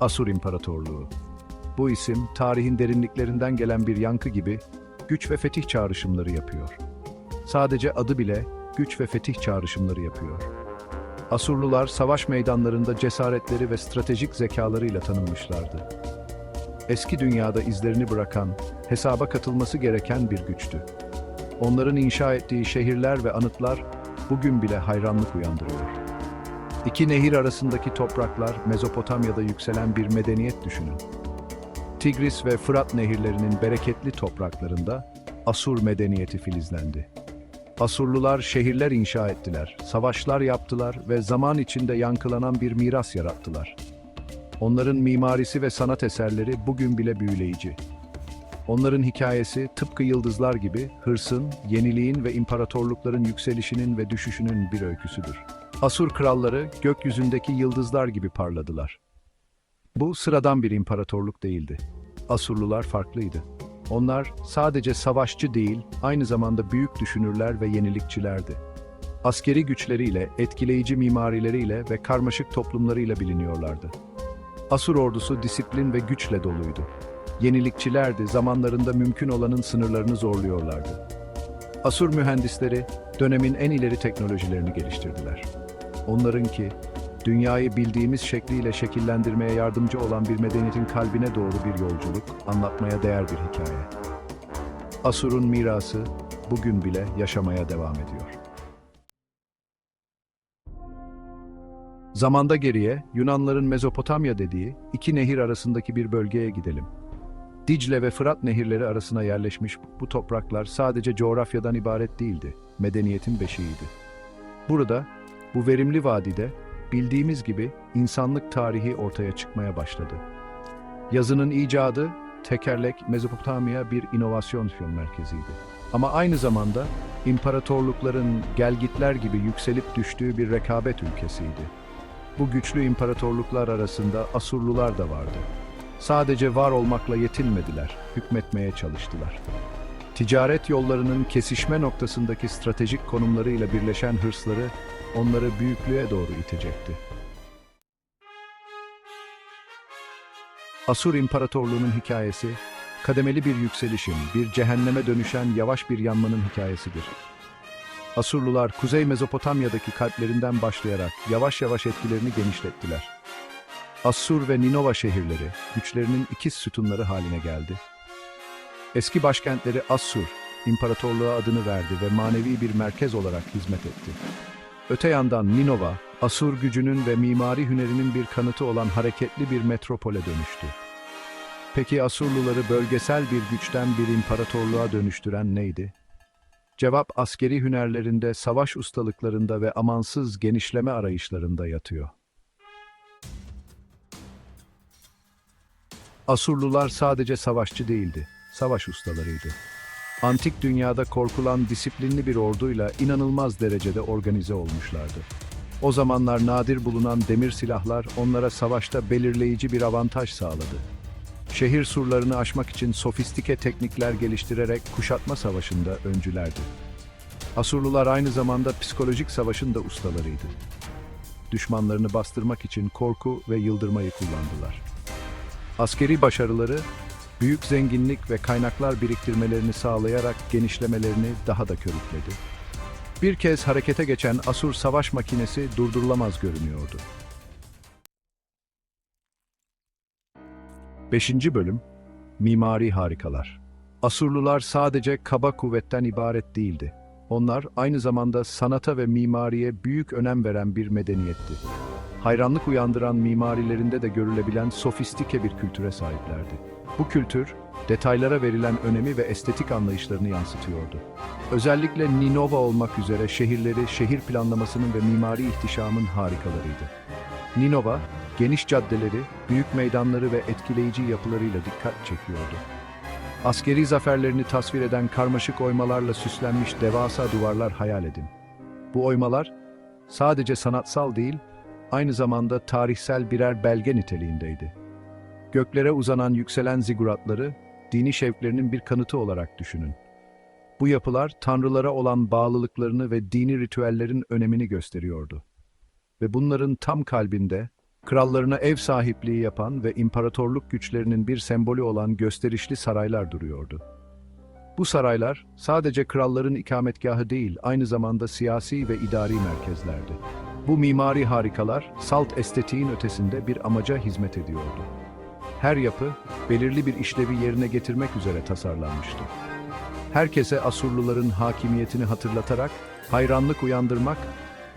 Asur İmparatorluğu. Bu isim, tarihin derinliklerinden gelen bir yankı gibi güç ve fetih çağrışımları yapıyor. Sadece adı bile güç ve fetih çağrışımları yapıyor. Asurlular savaş meydanlarında cesaretleri ve stratejik zekalarıyla tanınmışlardı. Eski dünyada izlerini bırakan, hesaba katılması gereken bir güçtü. Onların inşa ettiği şehirler ve anıtlar bugün bile hayranlık uyandırıyor. İki nehir arasındaki topraklar Mezopotamya'da yükselen bir medeniyet düşünün. Tigris ve Fırat nehirlerinin bereketli topraklarında Asur medeniyeti filizlendi. Asurlular şehirler inşa ettiler, savaşlar yaptılar ve zaman içinde yankılanan bir miras yarattılar. Onların mimarisi ve sanat eserleri bugün bile büyüleyici. Onların hikayesi tıpkı yıldızlar gibi hırsın, yeniliğin ve imparatorlukların yükselişinin ve düşüşünün bir öyküsüdür. Asur kralları gökyüzündeki yıldızlar gibi parladılar. Bu sıradan bir imparatorluk değildi. Asurlular farklıydı. Onlar sadece savaşçı değil, aynı zamanda büyük düşünürler ve yenilikçilerdi. Askeri güçleriyle, etkileyici mimarileriyle ve karmaşık toplumlarıyla biliniyorlardı. Asur ordusu disiplin ve güçle doluydu. Yenilikçilerdi, zamanlarında mümkün olanın sınırlarını zorluyorlardı. Asur mühendisleri dönemin en ileri teknolojilerini geliştirdiler. Onlarınki, dünyayı bildiğimiz şekliyle şekillendirmeye yardımcı olan bir medeniyetin kalbine doğru bir yolculuk, anlatmaya değer bir hikaye. Asur'un mirası bugün bile yaşamaya devam ediyor. Zamanda geriye, Yunanların Mezopotamya dediği iki nehir arasındaki bir bölgeye gidelim. Dicle ve Fırat nehirleri arasına yerleşmiş bu topraklar sadece coğrafyadan ibaret değildi, medeniyetin beşiğiydi. Burada, bu verimli vadide, bildiğimiz gibi insanlık tarihi ortaya çıkmaya başladı. Yazının icadı, tekerlek Mezopotamya bir inovasyon merkeziydi. Ama aynı zamanda imparatorlukların gelgitler gibi yükselip düştüğü bir rekabet ülkesiydi. Bu güçlü imparatorluklar arasında Asurlular da vardı. Sadece var olmakla yetinmediler, hükmetmeye çalıştılar. Ticaret yollarının kesişme noktasındaki stratejik konumlarıyla birleşen hırsları onları büyüklüğe doğru itecekti. Asur İmparatorluğu'nun hikayesi, kademeli bir yükselişin, bir cehenneme dönüşen yavaş bir yanmanın hikayesidir. Asurlular, Kuzey Mezopotamya'daki kalplerinden başlayarak yavaş yavaş etkilerini genişlettiler. Assur ve Ninova şehirleri, güçlerinin ikiz sütunları haline geldi. Eski başkentleri Assur, imparatorluğa adını verdi ve manevi bir merkez olarak hizmet etti. Öte yandan Ninova, Asur gücünün ve mimari hünerinin bir kanıtı olan hareketli bir metropole dönüştü. Peki Asurluları bölgesel bir güçten bir imparatorluğa dönüştüren neydi? Cevap askeri hünerlerinde, savaş ustalıklarında ve amansız genişleme arayışlarında yatıyor. Asurlular sadece savaşçı değildi, savaş ustalarıydı. Antik dünyada korkulan disiplinli bir orduyla inanılmaz derecede organize olmuşlardı. O zamanlar nadir bulunan demir silahlar onlara savaşta belirleyici bir avantaj sağladı. Şehir surlarını aşmak için sofistike teknikler geliştirerek kuşatma savaşında öncülerdi. Asurlular aynı zamanda psikolojik savaşın da ustalarıydı. Düşmanlarını bastırmak için korku ve yıldırmayı kullandılar. Askeri başarıları, büyük zenginlik ve kaynaklar biriktirmelerini sağlayarak genişlemelerini daha da körükledi. Bir kez harekete geçen Asur savaş makinesi durdurulamaz görünüyordu. 5. Bölüm Mimari Harikalar Asurlular sadece kaba kuvvetten ibaret değildi. Onlar aynı zamanda sanata ve mimariye büyük önem veren bir medeniyetti. Hayranlık uyandıran mimarilerinde de görülebilen sofistike bir kültüre sahiplerdi. Bu kültür, detaylara verilen önemi ve estetik anlayışlarını yansıtıyordu. Özellikle Ninova olmak üzere şehirleri şehir planlamasının ve mimari ihtişamın harikalarıydı. Ninova, geniş caddeleri, büyük meydanları ve etkileyici yapılarıyla dikkat çekiyordu. Askeri zaferlerini tasvir eden karmaşık oymalarla süslenmiş devasa duvarlar hayal edin. Bu oymalar sadece sanatsal değil, aynı zamanda tarihsel birer belge niteliğindeydi. Göklere uzanan yükselen ziguratları, dini şevklerinin bir kanıtı olarak düşünün. Bu yapılar tanrılara olan bağlılıklarını ve dini ritüellerin önemini gösteriyordu. Ve bunların tam kalbinde Krallarına ev sahipliği yapan ve imparatorluk güçlerinin bir sembolü olan gösterişli saraylar duruyordu. Bu saraylar sadece kralların ikametgahı değil, aynı zamanda siyasi ve idari merkezlerdi. Bu mimari harikalar, salt estetiğin ötesinde bir amaca hizmet ediyordu. Her yapı, belirli bir işlevi yerine getirmek üzere tasarlanmıştı. Herkese Asurluların hakimiyetini hatırlatarak, hayranlık uyandırmak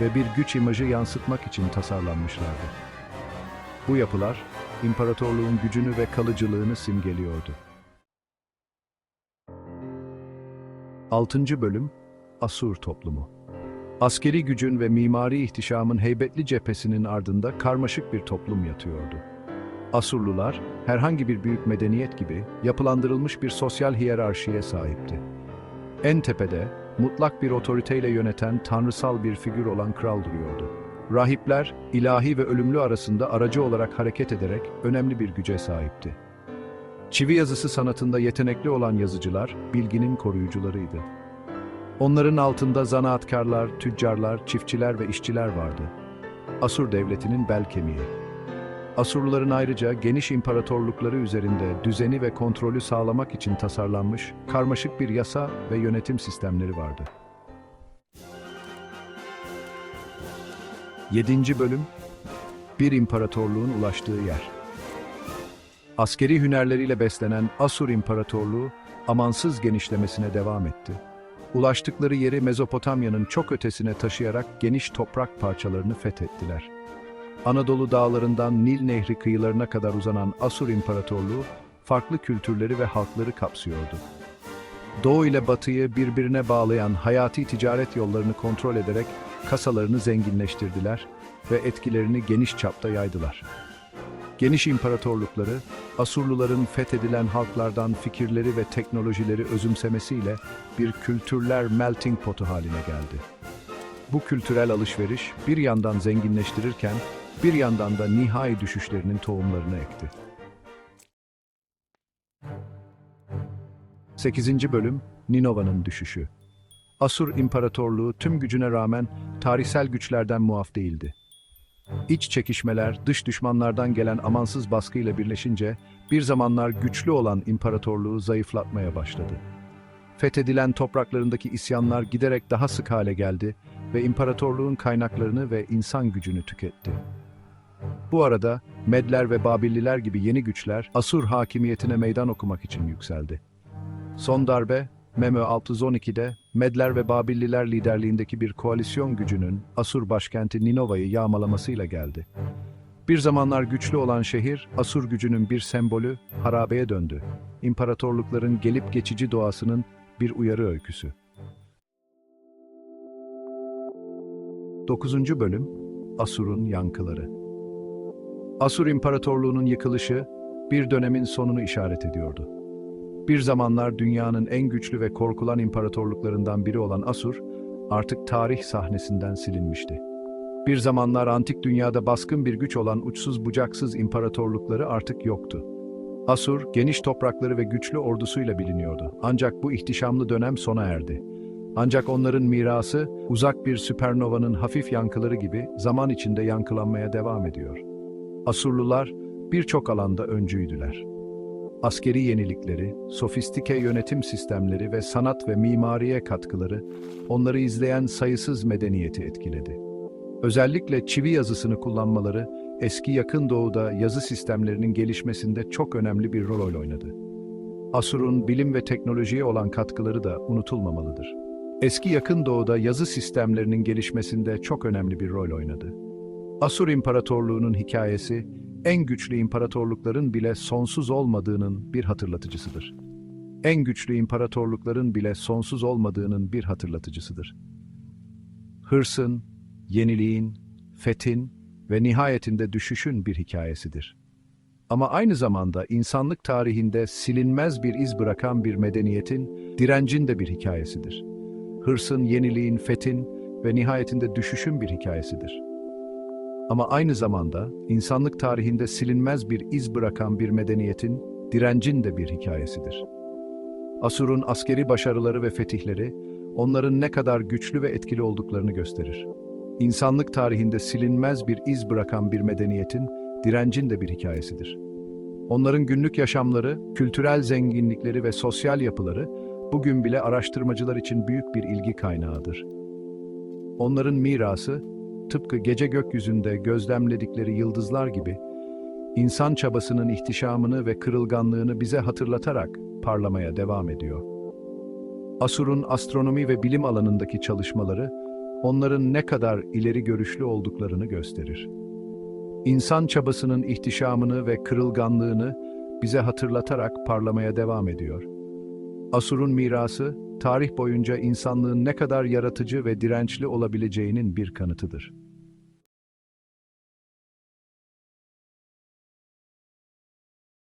ve bir güç imajı yansıtmak için tasarlanmışlardı. Bu yapılar, imparatorluğun gücünü ve kalıcılığını simgeliyordu. 6. Bölüm Asur Toplumu Askeri gücün ve mimari ihtişamın heybetli cephesinin ardında karmaşık bir toplum yatıyordu. Asurlular, herhangi bir büyük medeniyet gibi yapılandırılmış bir sosyal hiyerarşiye sahipti. En tepede, mutlak bir otoriteyle yöneten tanrısal bir figür olan kral duruyordu. Rahipler, ilahi ve ölümlü arasında aracı olarak hareket ederek önemli bir güce sahipti. Çivi yazısı sanatında yetenekli olan yazıcılar, bilginin koruyucularıydı. Onların altında zanaatkarlar, tüccarlar, çiftçiler ve işçiler vardı. Asur devletinin bel kemiği. Asurluların ayrıca geniş imparatorlukları üzerinde düzeni ve kontrolü sağlamak için tasarlanmış karmaşık bir yasa ve yönetim sistemleri vardı. 7. Bölüm Bir imparatorluğun ulaştığı yer Askeri hünerleriyle beslenen Asur İmparatorluğu amansız genişlemesine devam etti. Ulaştıkları yeri Mezopotamya'nın çok ötesine taşıyarak geniş toprak parçalarını fethettiler. Anadolu dağlarından Nil Nehri kıyılarına kadar uzanan Asur İmparatorluğu farklı kültürleri ve halkları kapsıyordu. Doğu ile batıyı birbirine bağlayan hayati ticaret yollarını kontrol ederek kasalarını zenginleştirdiler ve etkilerini geniş çapta yaydılar. Geniş imparatorlukları, Asurluların fethedilen halklardan fikirleri ve teknolojileri özümsemesiyle bir kültürler melting potu haline geldi. Bu kültürel alışveriş bir yandan zenginleştirirken, bir yandan da nihai düşüşlerinin tohumlarını ekti. 8. Bölüm Ninova'nın düşüşü Asur İmparatorluğu tüm gücüne rağmen tarihsel güçlerden muaf değildi. İç çekişmeler, dış düşmanlardan gelen amansız baskıyla birleşince bir zamanlar güçlü olan imparatorluğu zayıflatmaya başladı. Fethedilen topraklarındaki isyanlar giderek daha sık hale geldi ve imparatorluğun kaynaklarını ve insan gücünü tüketti. Bu arada Medler ve Babilliler gibi yeni güçler Asur hakimiyetine meydan okumak için yükseldi. Son darbe Memo 612'de Medler ve Babilliler liderliğindeki bir koalisyon gücünün Asur başkenti Ninova'yı yağmalamasıyla geldi. Bir zamanlar güçlü olan şehir, Asur gücünün bir sembolü, harabeye döndü. İmparatorlukların gelip geçici doğasının bir uyarı öyküsü. 9. Bölüm Asur'un Yankıları Asur İmparatorluğu'nun yıkılışı, bir dönemin sonunu işaret ediyordu. Bir zamanlar dünyanın en güçlü ve korkulan imparatorluklarından biri olan Asur, artık tarih sahnesinden silinmişti. Bir zamanlar antik dünyada baskın bir güç olan uçsuz bucaksız imparatorlukları artık yoktu. Asur, geniş toprakları ve güçlü ordusuyla biliniyordu. Ancak bu ihtişamlı dönem sona erdi. Ancak onların mirası, uzak bir süpernovanın hafif yankıları gibi zaman içinde yankılanmaya devam ediyor. Asurlular, birçok alanda öncüydüler askeri yenilikleri, sofistike yönetim sistemleri ve sanat ve mimariye katkıları onları izleyen sayısız medeniyeti etkiledi. Özellikle çivi yazısını kullanmaları eski yakın doğuda yazı sistemlerinin gelişmesinde çok önemli bir rol oynadı. Asur'un bilim ve teknolojiye olan katkıları da unutulmamalıdır. Eski yakın doğuda yazı sistemlerinin gelişmesinde çok önemli bir rol oynadı. Asur İmparatorluğu'nun hikayesi en güçlü imparatorlukların bile sonsuz olmadığının bir hatırlatıcısıdır. En güçlü imparatorlukların bile sonsuz olmadığının bir hatırlatıcısıdır. Hırsın, yeniliğin, fethin ve nihayetinde düşüşün bir hikayesidir. Ama aynı zamanda insanlık tarihinde silinmez bir iz bırakan bir medeniyetin, direncin de bir hikayesidir. Hırsın, yeniliğin, fethin ve nihayetinde düşüşün bir hikayesidir. Ama aynı zamanda insanlık tarihinde silinmez bir iz bırakan bir medeniyetin, direncin de bir hikayesidir. Asur'un askeri başarıları ve fetihleri, onların ne kadar güçlü ve etkili olduklarını gösterir. İnsanlık tarihinde silinmez bir iz bırakan bir medeniyetin, direncin de bir hikayesidir. Onların günlük yaşamları, kültürel zenginlikleri ve sosyal yapıları bugün bile araştırmacılar için büyük bir ilgi kaynağıdır. Onların mirası, tıpkı gece gökyüzünde gözlemledikleri yıldızlar gibi, insan çabasının ihtişamını ve kırılganlığını bize hatırlatarak parlamaya devam ediyor. Asur'un astronomi ve bilim alanındaki çalışmaları, onların ne kadar ileri görüşlü olduklarını gösterir. İnsan çabasının ihtişamını ve kırılganlığını bize hatırlatarak parlamaya devam ediyor. Asur'un mirası, tarih boyunca insanlığın ne kadar yaratıcı ve dirençli olabileceğinin bir kanıtıdır.